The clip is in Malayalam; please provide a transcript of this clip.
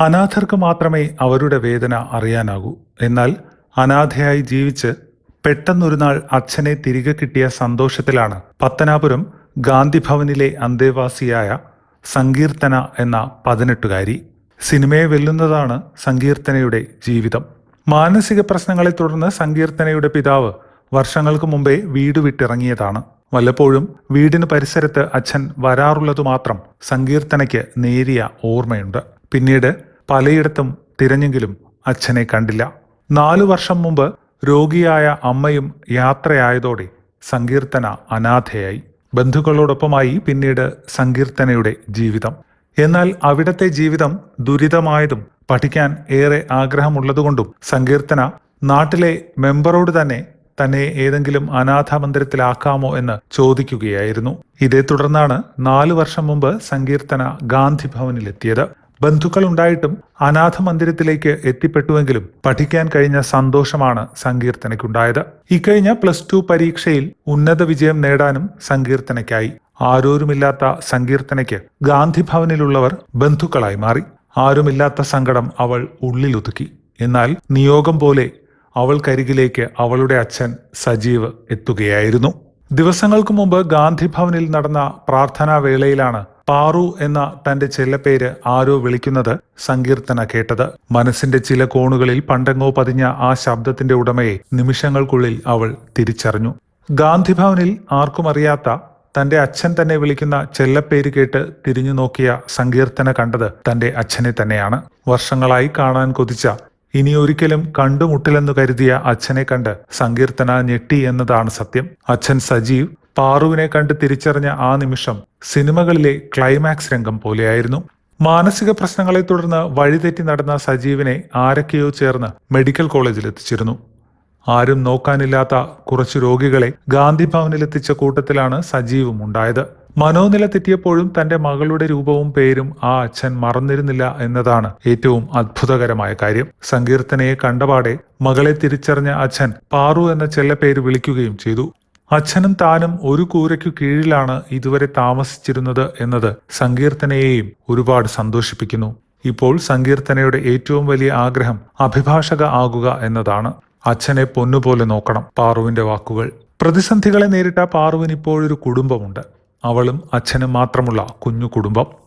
അനാഥർക്ക് മാത്രമേ അവരുടെ വേദന അറിയാനാകൂ. എന്നാൽ അനാഥയായി ജീവിച്ച് പെട്ടെന്നൊരു നാൾ അച്ഛനെ തിരികെ കിട്ടിയ സന്തോഷത്തിലാണ് പത്തനാപുരം ഗാന്ധിഭവനിലെ അന്തേവാസിയായ സങ്കീർത്തന എന്ന പതിനെട്ടുകാരി. സിനിമയെ വെല്ലുന്നതാണ് സങ്കീർത്തനയുടെ ജീവിതം. മാനസിക പ്രശ്നങ്ങളെ തുടർന്ന് സങ്കീർത്തനയുടെ പിതാവ് വർഷങ്ങൾക്ക് മുമ്പേ വീട് വിട്ടിറങ്ങിയതാണ്. വല്ലപ്പോഴും വീടിന് പരിസരത്ത് അച്ഛൻ വരാറുള്ളതു മാത്രം സങ്കീർത്തനയ്ക്ക് നേരിയ ഓർമ്മയുണ്ട്. പിന്നീട് പലയിടത്തും തിരഞ്ഞെങ്കിലും അച്ഛനെ കണ്ടില്ല. നാലു വർഷം മുമ്പ് രോഗിയായ അമ്മയും യാത്രയായതോടെ സങ്കീർത്തന അനാഥയായി. ബന്ധുക്കളോടൊപ്പമായി പിന്നീട് സങ്കീർത്തനയുടെ ജീവിതം. എന്നാൽ അവിടത്തെ ജീവിതം ദുരിതമായതും പഠിക്കാൻ ഏറെ ആഗ്രഹമുള്ളതുകൊണ്ടും സങ്കീർത്തന നാട്ടിലെ മെമ്പറോട് തന്നെ തന്നെ ഏതെങ്കിലും അനാഥ മന്ദിരത്തിലാക്കാമോ എന്ന് ചോദിക്കുകയായിരുന്നു. ഇതേ തുടർന്നാണ് നാലു വർഷം മുമ്പ് സങ്കീർത്തന ഗാന്ധി ഭവനിലെത്തിയത്. ബന്ധുക്കൾ ഉണ്ടായിട്ടും അനാഥ മന്ദിരത്തിലേക്ക് എത്തിപ്പെട്ടുവെങ്കിലും പഠിക്കാൻ കഴിഞ്ഞ സന്തോഷമാണ് സങ്കീർത്തനയ്ക്കുണ്ടായത്. ഇക്കഴിഞ്ഞ പ്ലസ് ടു പരീക്ഷയിൽ ഉന്നത വിജയം നേടാനും സങ്കീർത്തനയ്ക്കായി. ആരോരുമില്ലാത്ത സങ്കീർത്തനയ്ക്ക് ഗാന്ധിഭവനിലുള്ളവർ ബന്ധുക്കളായി മാറി. ആരുമില്ലാത്ത സങ്കടം അവൾ ഉള്ളിലൊതുക്കി. എന്നാൽ നിയോഗം പോലെ അവൾക്കരികിലേക്ക് അവളുടെ അച്ഛൻ സജീവ് എത്തുകയായിരുന്നു. ദിവസങ്ങൾക്ക് മുമ്പ് ഗാന്ധി ഭവനിൽ നടന്ന പ്രാർത്ഥനാ വേളയിലാണ് പാറു എന്ന തന്റെ ചെല്ലപ്പേര് ആരോ വിളിക്കുന്നത് സങ്കീർത്തന കേട്ടത്. മനസ്സിന്റെ ചില കോണുകളിൽ പണ്ടെങ്ങോ പതിഞ്ഞ ആ ശബ്ദത്തിന്റെ ഉടമയെ നിമിഷങ്ങൾക്കുള്ളിൽ അവൾ തിരിച്ചറിഞ്ഞു. ഗാന്ധി ഭവനിൽ ആർക്കും അറിയാത്ത തന്റെ അച്ഛൻ തന്നെ വിളിക്കുന്ന ചെല്ലപ്പേര് കേട്ട് തിരിഞ്ഞു നോക്കിയ സങ്കീർത്തന കണ്ടത് തന്റെ അച്ഛനെ തന്നെയാണ്. വർഷങ്ങളായി കാണാൻ കൊതിച്ച ഇനി ഒരിക്കലും കണ്ടുമുട്ടില്ലെന്നു കരുതിയ അച്ഛനെ കണ്ട് സങ്കീർത്തന ഞെട്ടി എന്നതാണ് സത്യം. അച്ഛൻ സജീവ് പാറുവിനെ കണ്ട് തിരിച്ചറിഞ്ഞ ആ നിമിഷം സിനിമകളിലെ ക്ലൈമാക്സ് രംഗം പോലെയായിരുന്നു. മാനസിക പ്രശ്നങ്ങളെ തുടർന്ന് വഴിതെറ്റി നടന്ന സജീവിനെ ആരൊക്കെയോ ചേർന്ന് മെഡിക്കൽ കോളേജിൽ എത്തിച്ചിരുന്നു. ആരും നോക്കാനില്ലാത്ത കുറച്ചു രോഗികളെ ഗാന്ധി ഭവനിലെത്തിച്ച കൂട്ടത്തിലാണ് സജീവും ഉണ്ടായത്. മനോനില തെറ്റിയപ്പോഴും തന്റെ മകളുടെ രൂപവും പേരും ആ അച്ഛൻ മറന്നിരുന്നില്ല എന്നതാണ് ഏറ്റവും അത്ഭുതകരമായ കാര്യം. സങ്കീർത്തനയെ കണ്ടപാടെ മകളെ തിരിച്ചറിഞ്ഞ അച്ഛൻ പാറു എന്ന ചെല്ലപ്പേര് വിളിക്കുകയും ചെയ്തു. അച്ഛനും താനും ഒരു കൂരയ്ക്കു കീഴിലാണ് ഇതുവരെ താമസിച്ചിരുന്നത് എന്നത് സങ്കീർത്തനയെയും ഒരുപാട് സന്തോഷിപ്പിക്കുന്നു. ഇപ്പോൾ സങ്കീർത്തനയുടെ ഏറ്റവും വലിയ ആഗ്രഹം അഭിഭാഷക ആകുക എന്നതാണ്. അച്ഛനെ പൊന്നുപോലെ നോക്കണം പാറുവിന്റെ വാക്കുകൾ. പ്രതിസന്ധികളെ നേരിട്ട പാറുവിന് ഇപ്പോഴൊരു കുടുംബമുണ്ട്. അവളും അച്ഛനും മാത്രമുള്ള കുഞ്ഞു കുടുംബം.